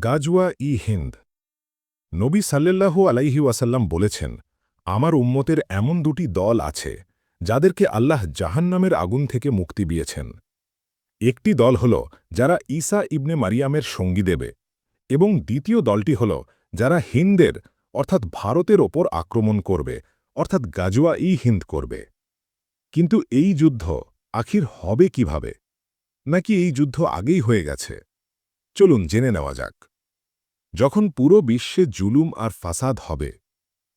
গাজওয়া ই হিন্দ। নবী সাল্লাল্লাহু আলাইহি ওয়াসাল্লাম বলেছেন, আমার উম্মতের এমন দুটি দল আছে, যাদেরকে আল্লাহ জাহান্নামের আগুন থেকে মুক্তি দিয়েছেন। একটি দল হল যারা ঈসা ইবনে মারিয়ামের সঙ্গী দেবে এবং দ্বিতীয় দলটি হল যারা হিন্দের, অর্থাৎ ভারতের ওপর আক্রমণ করবে, অর্থাৎ গাজওয়া ই হিন্দ করবে। কিন্তু এই যুদ্ধ আখির হবে কীভাবে? নাকি এই যুদ্ধ আগেই হয়ে গেছে? চলুন জেনে নেওয়া যাক। যখন পুরো বিশ্বে জুলুম আর ফাসাদ হবে,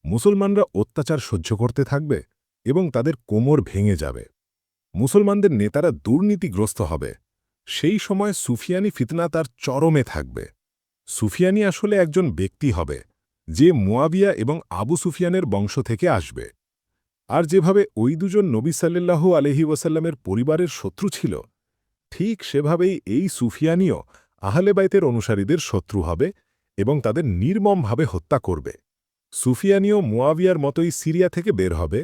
মুসলমানরা অত্যাচার সহ্য করতে থাকবে এবং তাদের কোমর ভেঙে যাবে। মুসলমানদের নেতারা দুর্নীতিগ্রস্ত হবে। সেই সময় সুফিয়ানি ফিতনা তার চরমে থাকবে। সুফিয়ানি আসলে একজন ব্যক্তি হবে, যে মুয়াবিয়া এবং আবু সুফিয়ানের বংশ থেকে আসবে। আর যেভাবে ওই দুজন নবী সাল্লাল্লাহু আলহি ওয়াসাল্লামের পরিবারের শত্রু ছিল, ঠিক সেভাবেই এই সুফিয়ানিও আহলে বাইতের অনুসারীদের শত্রু হবে এবং তাদের নির্মমভাবে হত্যা করবে। সুফিয়ানীয় মুয়াবিয়ার মতোই সিরিয়া থেকে বের হবে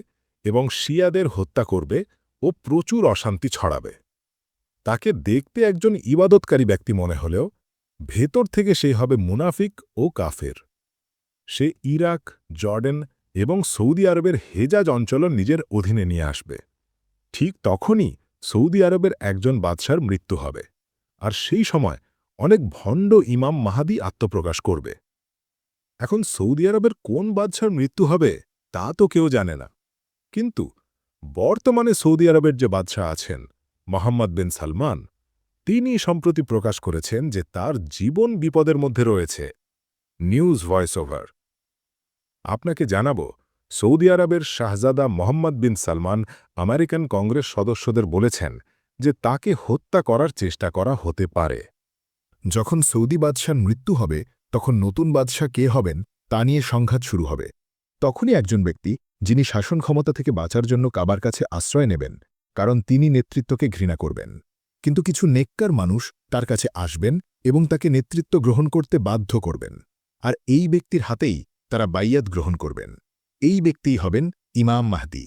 এবং শিয়াদের হত্যা করবে ও প্রচুর অশান্তি ছড়াবে। তাকে দেখতে একজন ইবাদতকারী ব্যক্তি মনে হলেও ভেতর থেকে সে হবে মুনাফিক ও কাফের। সে ইরাক, জর্ডেন এবং সৌদি আরবের হেজাজ অঞ্চল নিজের অধীনে নিয়ে আসবে। ঠিক তখনই সৌদি আরবের একজন বাদশার মৃত্যু হবে। আর সেই সময় অনেক ভণ্ড ইমাম মাহাদি আত্মপ্রকাশ করবে। এখন সৌদি আরবের কোন বাদশার মৃত্যু হবে, তা তো কেউ জানে না। কিন্তু বর্তমানে সৌদি আরবের যে বাদশাহ আছেন, মোহাম্মদ বিন সালমান তিনি সম্প্রতি প্রকাশ করেছেন যে তার জীবন বিপদের মধ্যে রয়েছে। News voice over. আপনাকে জানাব, সৌদি আরবের শাহজাদা Mohammed bin Salman American Congress সদস্যদের বলেছেন যে তাকে হত্যা করার চেষ্টা করা হতে পারে। যখন সৌদি বাদশার মৃত্যু হবে, তখন নতুন বাদশাহ কে হবেন, তা নিয়ে সংঘাত শুরু হবে। তখনই একজন ব্যক্তি, যিনি শাসন ক্ষমতা থেকে বাঁচার জন্য কাবার কাছে আশ্রয় নেবেন, কারণ তিনি নেতৃত্বকে ঘৃণা করবেন। কিন্তু কিছু নেককার মানুষ তার কাছে আসবেন এবং তাকে নেতৃত্ব গ্রহণ করতে বাধ্য করবেন। আর এই ব্যক্তির হাতেই তারা বাইয়াত গ্রহণ করবেন। এই ব্যক্তিই হবেন ইমাম মাহদি।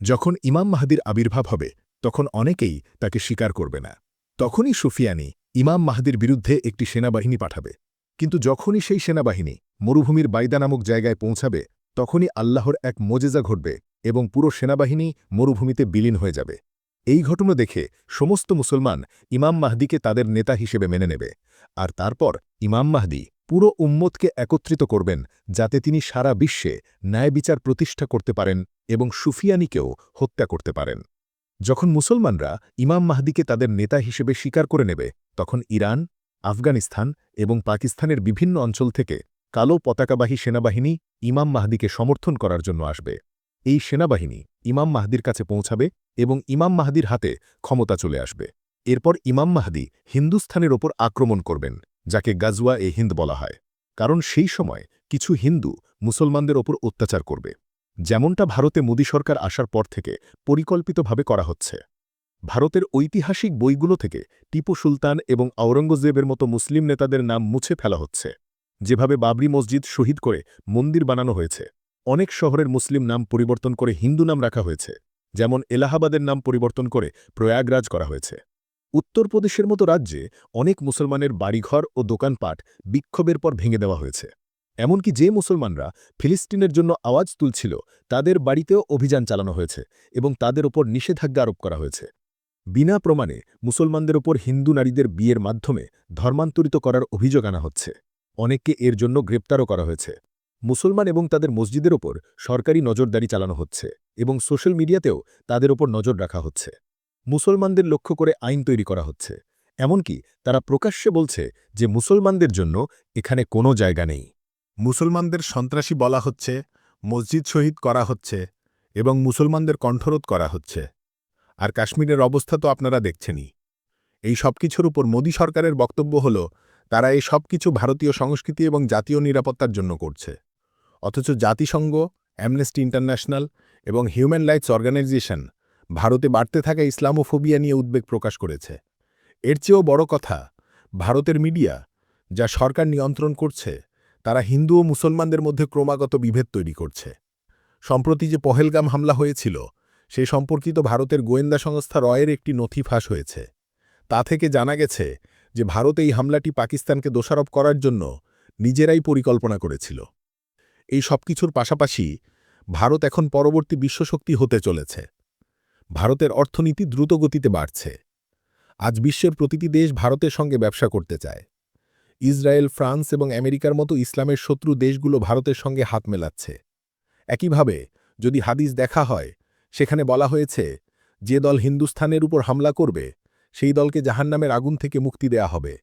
যখন ইমাম মাহদির আবির্ভাব হবে, তখন অনেকেই তাকে স্বীকার করবে না। তখনই সুফিয়ানি ইমাম মাহাদির বিরুদ্ধে একটি সেনাবাহিনী পাঠাবে। কিন্তু যখনই সেই সেনাবাহিনী মরুভূমির বাইদা নামক জায়গায় পৌঁছাবে, তখনই আল্লাহর এক মোজেজা ঘটবে এবং পুরো সেনাবাহিনী মরুভূমিতে বিলীন হয়ে যাবে। এই ঘটনা দেখে সমস্ত মুসলমান ইমাম মাহদিকে তাদের নেতা হিসেবে মেনে নেবে আর তারপর ইমাম মাহদি পুরো উম্মতকে একত্রিত করবেন যাতে তিনি সারা বিশ্বে ন্যায় বিচার প্রতিষ্ঠা করতে পারেন এবং সুফিয়ানিকেও হত্যা করতে পারেন। যখন মুসলমানরা ইমাম মাহদিকে তাদের নেতা হিসেবে স্বীকার করে নেবে তখন ইরান, আফগানিস্তান এবং পাকিস্তানের বিভিন্ন অঞ্চল থেকে কালো পতাকাবাহী সেনাবাহিনী ইমাম মাহদিকে সমর্থন করার জন্য আসবে। এই সেনাবাহিনী ইমাম মাহদির কাছে পৌঁছাবে এবং ইমাম মাহদির হাতে ক্ষমতা চলে আসবে। এরপর ইমাম মাহদি হিন্দুস্থানের ওপর আক্রমণ করবেন, যাকে গাজওয়া এ হিন্দ বলা হয়। কারণ সেই সময় কিছু হিন্দু মুসলমানদের ওপর অত্যাচার করবে। যেমনটা ভারতে মোদী সরকার আসার পর থেকে পরিকল্পিতভাবে করা হচ্ছে। ভারতের ঐতিহাসিক বইগুলো থেকে টিপু সুলতান এবং আওরঙ্গজেবের মতো মুসলিম নেতাদের নাম মুছে ফেলা হচ্ছে, যেভাবে বাবরি মসজিদ শহীদ করে মন্দির বানানো হয়েছে। অনেক শহরের মুসলিম নাম পরিবর্তন করে হিন্দু নাম রাখা হয়েছে, যেমন এলাহাবাদের নাম পরিবর্তন করে প্রয়াগরাজ করা হয়েছে। উত্তরপ্রদেশের মতো রাজ্যে অনেক মুসলমানের বাড়িঘর ও দোকানপাট বিক্ষোভের পর ভেঙে দেওয়া হয়েছে। এমনকি যে মুসলমানরা ফিলিস্তিনের জন্য আওয়াজ তুলছিল, তাদের বাড়িতেও অভিযান চালানো হয়েছে এবং তাদের ওপর নিষেধাজ্ঞা আরোপ করা হয়েছে। বিনা প্রমাণে মুসলমানদের ওপর হিন্দু নারীদের বিয়ের মাধ্যমে ধর্মান্তরিত করার অভিযোগ আনা হচ্ছে। অনেককে এর জন্য গ্রেপ্তারও করা হয়েছে। মুসলমান এবং তাদের মসজিদের ওপর সরকারি নজরদারি চালানো হচ্ছে এবং সোশ্যাল মিডিয়াতেও তাদের ওপর নজর রাখা হচ্ছে। মুসলমানদের লক্ষ্য করে আইন তৈরি করা হচ্ছে। এমনকি তারা প্রকাশ্যে বলছে যে মুসলমানদের জন্য এখানে কোনো জায়গা নেই। মুসলমানদের সন্ত্রাসী বলা হচ্ছে, মসজিদ শহীদ করা হচ্ছে এবং মুসলমানদের কণ্ঠরোধ করা হচ্ছে। আর কাশ্মীরের অবস্থা তো আপনারা দেখছেনই। এই সব কিছুর উপর মোদী সরকারের বক্তব্য হল, তারা এই সব কিছু ভারতীয় সংস্কৃতি এবং জাতীয় নিরাপত্তার জন্য করছে। অথচ জাতিসংঘ অ্যামনেস্টি ইন্টারন্যাশনাল এবং হিউম্যান রাইটস অর্গানাইজেশন ভারতে বাড়তে থাকা ইসলামোফোবিয়া নিয়ে উদ্বেগ প্রকাশ করেছে। এর চেয়েও বড় কথা, ভারতের মিডিয়া যা সরকার নিয়ন্ত্রণ করছে, তারা হিন্দু ও মুসলমানদের মধ্যে ক্রমাগত বিভেদ তৈরি করছে। সম্প্রতি যে পহেলগাম হামলা হয়েছিল সে সম্পর্কিত ভারতের গোয়েন্দা সংস্থা রয়ের একটি নথি ফাঁস হয়েছে। তা থেকে জানা গেছে যে ভারত এই হামলাটি পাকিস্তানকে দোষারোপ করার জন্য নিজেরাই পরিকল্পনা করেছিল। এই সব কিছুর পাশাপাশি ভারত এখন পরবর্তী বিশ্বশক্তি হতে চলেছে। ভারতের অর্থনীতি দ্রুত গতিতে বাড়ছে। আজ বিশ্বের প্রতিটি দেশ ভারতের সঙ্গে ব্যবসা করতে চায়। ইসরায়েল, ফ্রান্স এবং আমেরিকার মতো ইসলামের শত্রু দেশগুলো ভারতের সঙ্গে হাত মেলাচ্ছে। একইভাবে যদি হাদিস দেখা হয় সেখানে বলা হয়েছে, যে দল হিন্দুস্থানের উপর হামলা করবে, সেই দলকে জাহান্নামের আগুন থেকে মুক্তি দেয়া হবে।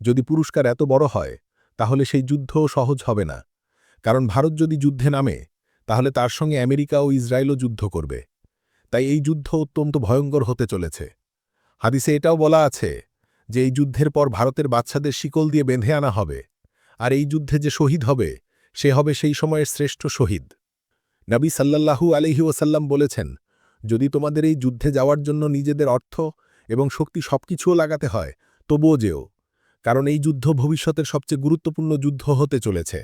যদি পুরস্কার এত বড় হয়, তাহলে সেই যুদ্ধও সহজ হবে না। কারণ ভারত যদি যুদ্ধে নামে, তাহলে তার সঙ্গে আমেরিকা ও ইসরায়েলও যুদ্ধ করবে। তাই এই যুদ্ধ অত্যন্ত ভয়ঙ্কর হতে চলেছে। হাদিসে এটাও বলা আছে যে এই যুদ্ধের পর ভারতের বাচ্চাদের শিকল দিয়ে বেঁধে আনা হবে। আর এই যুদ্ধে যে শহীদ হবে, সে হবে সেই সময়ের শ্রেষ্ঠ শহীদ। নবী সাল্লাল্লাহু আলহি ওসাল্লাম বলেছেন, যদি তোমাদের এই যুদ্ধে যাওয়ার জন্য নিজেদের অর্থ এবং শক্তি সবকিছুও লাগাতে হয়, তবুও যেও, কারণ এই যুদ্ধ ভবিষ্যতের সবচেয়ে গুরুত্বপূর্ণ যুদ্ধ হতে চলেছে।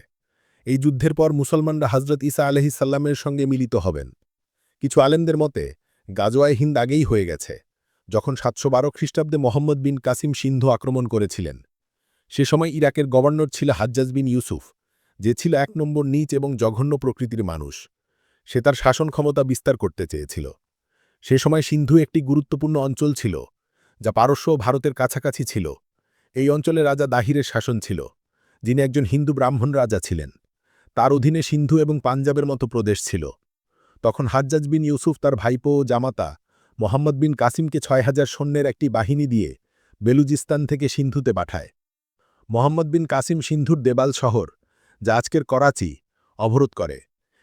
এই যুদ্ধের পর মুসলমানরা হজরত ইসা আলহিসাল্লামের সঙ্গে মিলিত হবেন। কিছু আলেমদের মতে গাজোয়ায় হিন্দ আগেই হয়ে গেছে, যখন সাতশো বারো খ্রিস্টাব্দে মোহাম্মদ বিন কাসিম সিন্ধু আক্রমণ করেছিলেন। সে সময় ইরাকের গভর্নর ছিল হাজ্জাজ বিন ইউসুফ, যে ছিল এক নম্বর নীচ এবং জঘন্য প্রকৃতির মানুষ। সে তার শাসন ক্ষমতা বিস্তার করতে চেয়েছিল। সে সময় সিন্ধু একটি গুরুত্বপূর্ণ অঞ্চল ছিল, যা পারস্য ও ভারতের কাছাকাছি ছিল। এই অঞ্চলে রাজা দাহিরের শাসন ছিল, যিনি একজন হিন্দু ব্রাহ্মণ রাজা ছিলেন। তার অধীনে সিন্ধু এবং পাঞ্জাবের মতো প্রদেশ ছিল। তখন হাজ্জাজ বিন ইউসুফ তার ভাইপো ও জামাতা মোহাম্মদ বিন কাসিমকে ছয় হাজার সৈন্যের একটি বাহিনী দিয়ে বেলুজিস্তান থেকে সিন্ধুতে পাঠায়। মোহাম্মদ বিন কাসিম সিন্ধুর দেবাল শহর, যা আজকের করাচি, অবরোধ করে।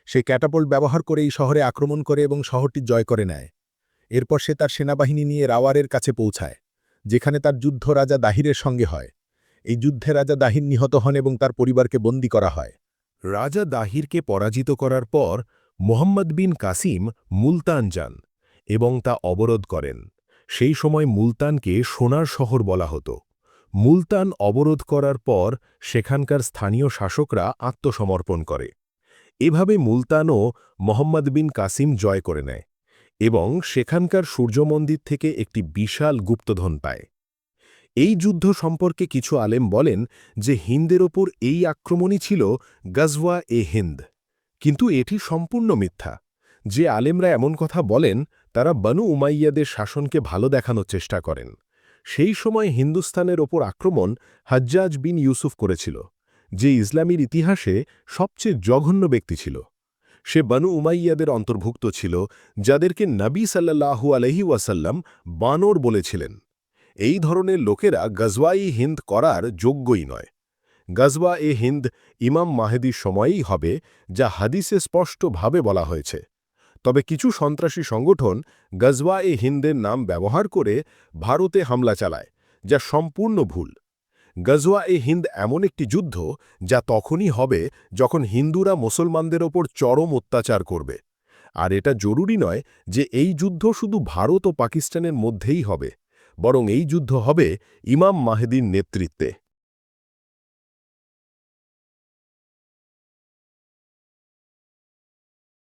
সে ক্যাটাপোল্ট ব্যবহার করে এই শহরে আক্রমণ করে এবং শহরটি জয় করে নেয়। এরপর সে তার সেনাবাহিনী নিয়ে রাওয়ারের কাছে পৌঁছায়, যেখানে তার যুদ্ধ রাজা দাহিরের সঙ্গে হয়। এই যুদ্ধে রাজা দাহির নিহত হন এবং তার পরিবারকে বন্দী করা হয়। রাজা দাহিরকে পরাজিত করার পর মোহাম্মদ বিন কাসিম মুলতান যান এবং তা অবরোধ করেন। সেই সময় মুলতানকে সোনার শহর বলা হতো। মুলতান অবরোধ করার পর সেখানকার স্থানীয় শাসকরা আত্মসমর্পণ করে। এভাবে মুলতানও মোহাম্মদ বিন কাসিম জয় করে নেয় এবং সেখানকার সূর্যমন্দির থেকে একটি বিশাল গুপ্তধন পায়। এই যুদ্ধ সম্পর্কে কিছু আলেম বলেন যে হিন্দের ওপর এই আক্রমণই ছিল গজওয়া এ হিন্দ। কিন্তু এটি সম্পূর্ণ মিথ্যা। যে আলেমরা এমন কথা বলেন, তারা বনু উমাইয়াদের শাসনকে ভালো দেখানোর চেষ্টা করেন। সেই সময় হিন্দুস্তানের ওপর আক্রমণ হাজ্জাজ বিন ইউসুফ করেছিল। যে ইসলামীর ইতিহাসে সবচেয়ে জঘন্য ব্যক্তি ছিল। সে বনু উমাইয়াদের অন্তর্ভুক্ত ছিল, যাদেরকে নবী সাল্লাহু আলহি ওয়াসাল্লাম বানর বলেছিলেন। এই ধরনের লোকেরা গজওয়াই হিন্দ করার যোগ্যই নয়। গজওয়া এ হিন্দ ইমাম মাহেদির সময়েই হবে, যা হাদিসে স্পষ্টভাবে বলা হয়েছে। তবে কিছু সন্ত্রাসী সংগঠন গজওয়া এ হিন্দের নাম ব্যবহার করে ভারতে হামলা চালায়, যা সম্পূর্ণ ভুল। গজওয়া এ হিন্দ এমন একটি যুদ্ধ যা তখনই হবে যখন হিন্দুরা মুসলমানদের ওপর চরম অত্যাচার করবে। আর এটা জরুরি নয় যে এই যুদ্ধ শুধু ভারত ও পাকিস্তানের মধ্যেই হবে, বরং এই যুদ্ধ হবে ইমাম মাহেদির নেতৃত্বে।